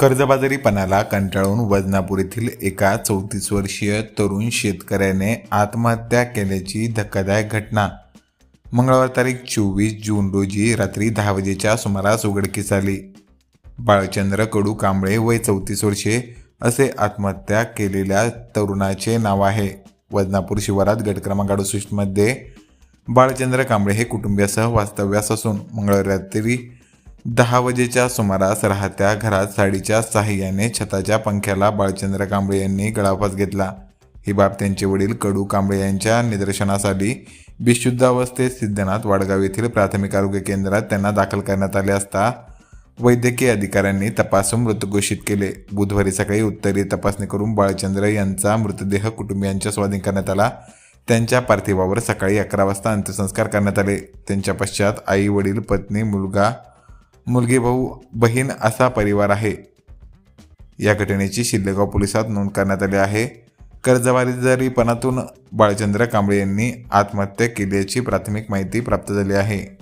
कर्जबाजारीपणाला कंटाळून वजनापूर येथील एका चौतीस वर्षीय तरुण शेतकऱ्याने आत्महत्या केल्याची धक्कादायक घटना. मंगळवार तारीख चोवीस जून रोजी रात्री दहा वाजेच्या सुमारास उघडकीस आली. बाळचंद्र कडू कांबळे वय चौतीस वर्षे असे आत्महत्या केलेल्या तरुणाचे नाव आहे. वजनापूर शिवारात गट क्रमांक अडुसष्टमध्ये बाळचंद्र कांबळे हे कुटुंबियासह वास्तव्यास असून मंगळवार रात्री दहा वाजेच्या सुमारास राहत्या घरात साडीच्या साहाय्याने छताच्या पंख्याला बाळचंद्र कांबळे यांनी गळाफास घेतला. ही बाब त्यांचे वडील कडू कांबळे यांच्या निदर्शनास आली बेशुद्ध अवस्थेत सिद्धनाथ वाडगाव येथील प्राथमिक आरोग्य केंद्रात त्यांना दाखल करण्यात आले असता वैद्यकीय अधिकाऱ्यांनी तपासून मृत घोषित केले. बुधवारी सकाळी उत्तरीय तपासणी करून बाळचंद्र यांचा मृतदेह कुटुंबियांच्या स्वाधीन करण्यात आला. त्यांच्या पार्थिवावर सकाळी अकरा वाजता अंत्यसंस्कार करण्यात आले. त्यांच्या पश्चात आई वडील पत्नी मुलगा मुलगी भाऊ बहीण असा परिवार आहे. या घटनेची शिल्लेगाव पोलिसात नोंद करण्यात आली आहे. कर्जबाजारीपणातून बाळचंद्र कांबळे यांनी आत्महत्या केल्याची प्राथमिक माहिती प्राप्त झाली आहे.